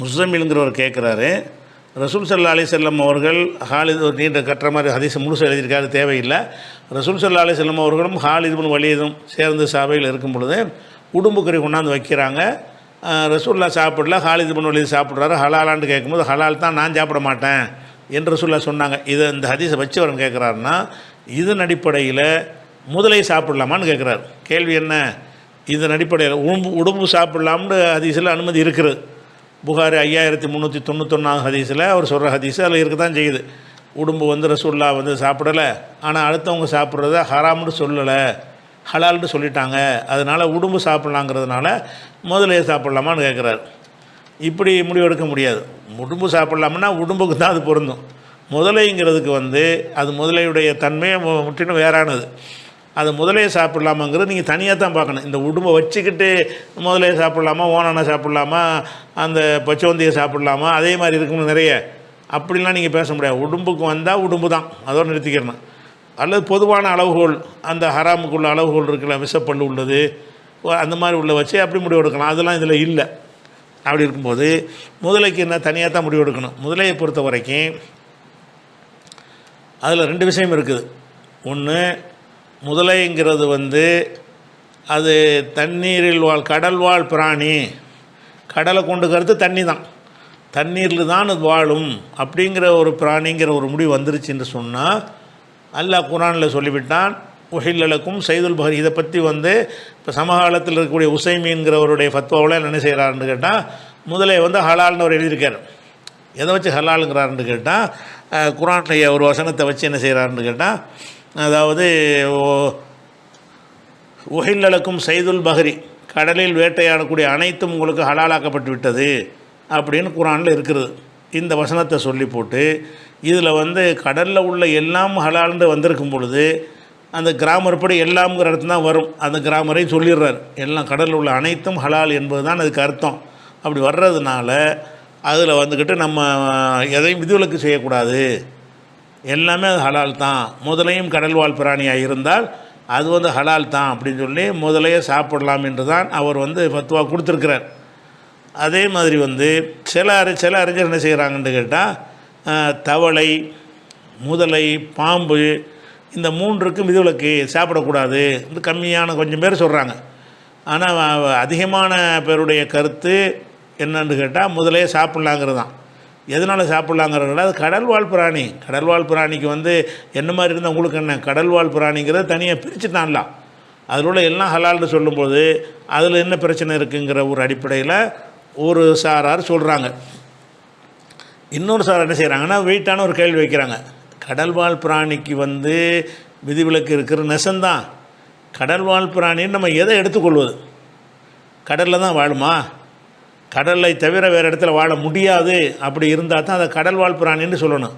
முஸ்லமிலுங்கிறவர் கேட்குறாரு. ரசூல் சல்லா அலி செல்லம் அவர்கள் ஹாலித் ஒரு நீண்ட கட்டுற மாதிரி ஹதீஸ் முழுசு எழுதியிருக்காரு தேவையில்லை. ரசூல் சல்லா அலி செல்லம் அவர்களும் ஹாலிதும் வலியதும் சேர்ந்து சபையில் இருக்கும் பொழுது உடும்புக்கறி கொண்டாந்து வைக்கிறாங்க. ரசூல்லா சாப்பிடல ஹாலித் பின் வலியது சாப்பிட்றாரு. ஹலாலான்னு கேட்கும்போது ஹலால் தான் நான் சாப்பிட மாட்டேன் என்று ரசூல்லா சொன்னாங்க. இதை இந்த ஹதீஸை வச்சு வரன் கேட்குறாருன்னா இதன் அடிப்படையில் முதலை சாப்பிடலாமான்னு கேட்குறாரு. கேள்வி என்ன? இதன் அடிப்படையில் உடம்பு உடம்பு சாப்பிடலாம்னு ஹதீஸில் அனுமதி இருக்குது. புகாரி ஐயாயிரத்தி முந்நூற்றி தொண்ணூத்தொன்னாவது ஹதீஸில் அவர் சொல்கிற ஹதீஸ் அதில் இருக்க தான் செய்யுது. உடம்பு வந்து ரசூல்லா வந்து சாப்பிடலை. ஆனால் அடுத்தவங்க சாப்பிட்றத ஹராம்னு சொல்லலை. ஹலால்னு சொல்லிட்டாங்க. அதனால் உடம்பு சாப்பிட்லாங்கிறதுனால முதலே சாப்பிட்லாமான்னு கேட்குறாரு இப்படி முடிவெடுக்க முடியாது. உடம்பு சாப்பிட்லாமுன்னா உடம்புக்கு தான் அது பொருந்தும். முதலைங்கிறதுக்கு வந்து அது முதலையுடைய தன்மையை முற்றிலும் வேறானது. அது முதலையை சாப்பிட்லாமாங்கிறது நீங்கள் தனியாக தான் பார்க்கணும். இந்த உடம்பை வச்சுக்கிட்டு முதலையை சாப்பிட்லாமா ஓனானா சாப்பிட்லாமா அந்த பச்சோந்தியை சாப்பிட்லாமா அதே மாதிரி இருக்கணும் நிறைய. அப்படிலாம் நீங்கள் பேச முடியாது. உடம்புக்கு வந்தால் உடம்பு தான். அதோடு நிறுத்திக்கிறணும். அல்லது பொதுவான அளவுகோல் அந்த ஹராமுக்குள்ள அளவுகோல் இருக்குல்ல விஷப்பல் உள்ளது அந்த மாதிரி உள்ள வச்சு அப்படி முடிவு எடுக்கலாம். அதெல்லாம் இதில் இல்லை. அப்படி இருக்கும்போது முதலைக்கு என்ன தனியாக தான் முடிவு எடுக்கணும். முதலையை பொறுத்த வரைக்கும் அதில் ரெண்டு விஷயம் இருக்குது. ஒன்று முதலைங்கிறது வந்து அது தண்ணீரில் வாழ் கடல் வாழ் பிராணி. கடலை கொண்டுக்கிறது தண்ணி தான் தண்ணீரில் தான் அது வாழும். அப்படிங்கிற ஒரு பிராணிங்கிற ஒரு முடிவு வந்துருச்சுன்னு சொன்னால் அல்லாஹ் குரானில் சொல்லிவிட்டான் உஹில்லலுக்கும் சைதுல் பஹரி. இதை பற்றி வந்து இப்போ சமகாலத்தில் இருக்கக்கூடிய உசைமீன்கிறவருடைய ஃபத்வாவில் என்ன செய்கிறாருன்னு கேட்டால் முதலே வந்து ஹலால்னு அவர் எழுதியிருக்கார். எதை வச்சு ஹலாலுங்கிறாருன்னு கேட்டால் குரானுடைய ஒரு வசனத்தை வச்சு என்ன செய்கிறாருன்னு கேட்டால் அதாவது உகையில் உஹில்லலுக்கும் சைதுல் பஹரி கடலில் வேட்டையாடக்கூடிய அனைத்தும் உங்களுக்கு ஹலாலாக்கப்பட்டு விட்டது அப்படின்னு குரானில் இருக்கிறது இந்த வசனத்தை சொல்லி போட்டு இதில் வந்து கடலில் உள்ள எல்லாம் ஹலால்னு வந்திருக்கும் பொழுது அந்த கிராமர் படி எல்லாம்ங்கிற இடத்துல தான் வரும். அந்த கிராமரையும் சொல்லிடுறார். எல்லாம் கடலில் உள்ள அனைத்தும் ஹலால் என்பது தான் அதுக்கு அர்த்தம். அப்படி வர்றதுனால அதில் வந்துக்கிட்டு நம்ம எதையும் விதிவிலக்கு செய்யக்கூடாது. எல்லாமே அது ஹலால் தான். முதலையும் கடல் வாழ் பிராணியாக இருந்தால் அது வந்து ஹலால் தான் அப்படின்னு சொல்லி முதலையே சாப்பிடலாம் என்று தான் அவர் வந்து ஃபத்வா கொடுத்துருக்கிறார். அதே மாதிரி வந்து சில அறி சில அறிஞர் என்ன செய்கிறாங்கன்னு கேட்டால் தவளை முதலை பாம்பு இந்த மூன்றுக்கும் விதிவிலக்கு சாப்பிடக்கூடாது. வந்து கம்மியான கொஞ்சம் பேர் சொல்கிறாங்க ஆனால் அதிகமான பேருடைய கருத்து என்னன்னு கேட்டால் முதலே சாப்பிட்லாங்கிறது தான் எதனால் சாப்பிட்லாங்கிறத அது கடல் வாழ் பிராணி. கடல் வாழ் பிராணிக்கு வந்து என்ன மாதிரி இருந்தால் உங்களுக்கு என்ன? கடல் வாழ் பிராணிங்கிறத தனியாக பிரிச்சுட்டான்ல. அதில் உள்ள எல்லாம் ஹலால்னு சொல்லும்போது அதில் என்ன பிரச்சனை இருக்குங்கிற ஒரு அடிப்படையில் ஒரு சாரார் சொல்கிறாங்க இன்னொரு சார் என்ன செய்கிறாங்கன்னா வெயிட்டான ஒரு கேள்வி வைக்கிறாங்க. கடல் வாழ் பிராணிக்கு வந்து விதிவிலக்கு இருக்கிற நெசந்தான். கடல் வாழ் பிராணின்னு நம்ம எதை எடுத்துக்கொள்வது? கடலில் தான் வாழுமா? கடலை தவிர வேறு இடத்துல வாழ முடியாது. அப்படி இருந்தால் தான் அதை கடல் வாழ் பிராணின்னு சொல்லணும்.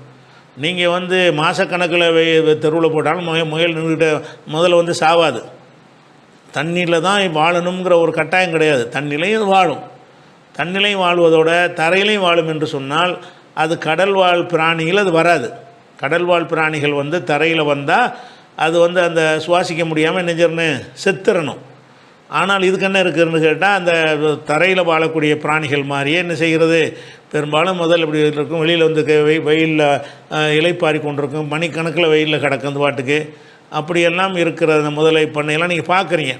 நீங்கள் வந்து மாதக்கணக்கில் தெருவில் போட்டாலும் முய முயல் நின்றுக்கிட்ட முதல்ல வந்து சாவாது. தண்ணியில் தான் வாழணுங்கிற ஒரு கட்டாயம் கிடையாது. தண்ணிலையும் வாழும். தண்ணிலையும் வாழ்வதோட தரையிலையும் வாழும் என்று சொன்னால் அது கடல் வாழ் பிராணிகள் அது வராது. கடல் வாழ் பிராணிகள் வந்து தரையில் வந்தால் அது வந்து அந்த சுவாசிக்க முடியாமல் நெஞ்சர்னு செத்துறணும். ஆனால் இதுக்கு என்ன இருக்குதுன்னு கேட்டால் அந்த தரையில் வாழக்கூடிய பிராணிகள் மாதிரியே என்ன செய்கிறது? பெரும்பாலும் முதல் இப்படி இருக்கும். வெளியில் வந்து க- வெயிலில் இலைப்பாரி கொண்டிருக்கும். மணிக்கணக்கில் வெயிலில் கிடக்கும் அந்த பாட்டுக்கு அப்படியெல்லாம் இருக்கிற அந்த முதலை பண்ணையெல்லாம் நீங்கள் பார்க்குறீங்க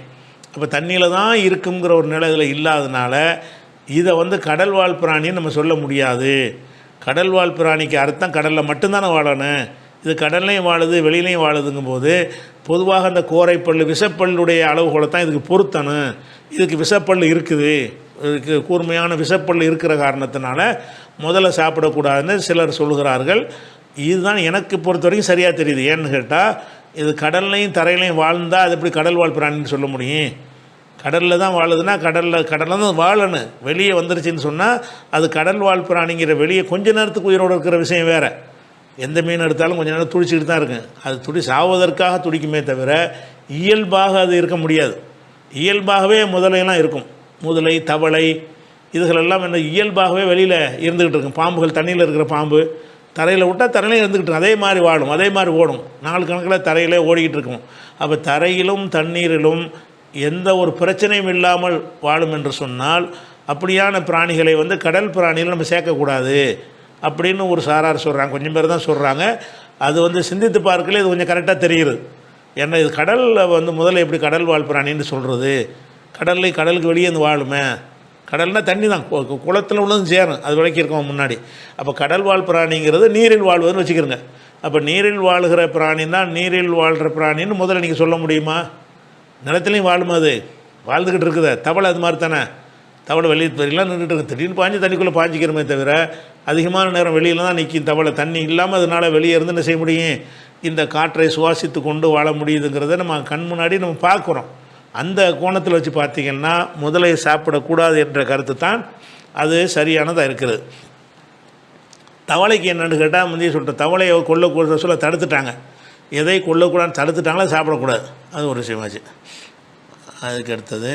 அப்போ தண்ணியில் தான் இருக்குங்கிற ஒரு நிலையில் இதில் இல்லாதனால இதை வந்து கடல் வாழ் பிராணின்னு நம்ம சொல்ல முடியாது. கடல் வாழ் பிராணிக்கு அர்த்தம் கடலில் மட்டும்தானே வாழணும். இது கடல்லையும் வாழுது வெளியிலையும் வாழுதுங்கும் போது பொதுவாக அந்த கோரைப்பல் விஷப்பல்லுடைய அளவுகோலை தான் இதுக்கு பொருத்தணும். இதுக்கு விஷப்பல் இருக்குது. இதுக்கு கூர்மையான விஷப்பல் இருக்கிற காரணத்தினால முதல்ல சாப்பிடக்கூடாதுன்னு சிலர் சொல்கிறார்கள் இதுதான் எனக்கு பொறுத்த வரைக்கும் சரியாக தெரியுது. ஏன்னு கேட்டால் இது கடல்லையும் தரையிலையும் வாழ்ந்தால் அது எப்படி கடல் வாழ் பிராணின்னு சொல்ல முடியும்? கடலில் தான் வாழுதுன்னா கடலில் கடலில் தான் வாழணும். வெளியே வந்துருச்சுன்னு சொன்னால் அது கடல் வாழ் பிராணிங்கிற வெளியே கொஞ்ச நேரத்துக்கு உயிரோடு இருக்கிற விஷயம் வேறு. எந்த மீன் எடுத்தாலும் கொஞ்சம் நேரம் துடிச்சிக்கிட்டு தான் இருக்கும் அது துடி சாவதற்காக துடிக்குமே தவிர இயல்பாக அது இருக்க முடியாது. இயல்பாகவே முதலையெல்லாம் இருக்கும். முதலை தவளை இதுகளெல்லாம் என்ன இயல்பாகவே வெளியில் இருந்துக்கிட்டு இருக்கும். பாம்புகள் தண்ணியில் இருக்கிற பாம்பு. தரையில் விட்டால் தரையிலே இருந்துக்கிட்டு இருக்கும். அதே மாதிரி வாழும். அதே மாதிரி ஓடும். நாள் கணக்கில் தரையிலே ஓடிக்கிட்டு இருக்கும். அப்போ தரையிலும் தண்ணீரிலும் எந்த ஒரு பிரச்சனையும் இல்லாமல் வாழும் என்று சொன்னால் அப்படியான பிராணிகளை வந்து கடல் பிராணிகள் நம்ம சேர்க்கக்கூடாது. அப்படின்னு ஒரு சாரார் சொல்கிறாங்க கொஞ்சம் பேர் தான் சொல்கிறாங்க அது வந்து சிந்தித்து பார்க்கல இது கொஞ்சம் கரெக்டாக தெரியுது. ஏன்னா இது கடலில் வந்து முதல்ல எப்படி கடல் வாழ் பிராணின்னு சொல்கிறது கடல்ல கடலுக்கு வெளியே இருந்து வாழுமே. கடல்னால் தண்ணி தான். குளத்தில் உள்ளதும் சேரும். அது விளக்கி இருக்கோம் முன்னாடி. அப்போ கடல் வாழ் பிராணிங்கிறது நீரில் வாழ்வதுன்னு வச்சுக்கிறோங்க அப்போ நீரில் வாழுகிற பிராணி தான் நீரில் வாழ்கிற பிராணின்னு முதல்ல நீங்கள் சொல்ல முடியுமா? நிலத்துலையும் வாழுமா அது? வாழ்ந்துக்கிட்டு இருக்குதே. தவளை அது மாதிரி தானே. தவளை வெளியே தெரியலாம் நின்றுட்டு இருக்கு. திடீர்னு பாஞ்சு தண்ணிக்குள்ளே பாஞ்சிக்கிறோமே தவிர அதிகமான நேரம் வெளியில் தான் நிற்கும் தவளை தண்ணி இல்லாமல் அதனால் வெளியே இருந்து என்ன செய்ய முடியும்? இந்த காற்றை சுவாசித்து கொண்டு வாழ முடியுதுங்கிறத நம்ம கண் முன்னாடி நம்ம பார்க்குறோம். அந்த கோணத்தில் வச்சு பார்த்தீங்கன்னா முதலை சாப்பிடக்கூடாது என்ற கருத்து தான் அது சரியானதாக இருக்குது. தவளைக்கு என்னென்னு கேட்டால் முந்தைய சொல்கிற தவளையை கொல்லக்கூடாத சொல்ல தடுத்துட்டாங்க. எதை கொல்லக்கூடாதுன்னு தடுத்துட்டாங்களோ சாப்பிடக்கூடாது? அது ஒரு விஷயமாச்சு. அதுக்கு அடுத்தது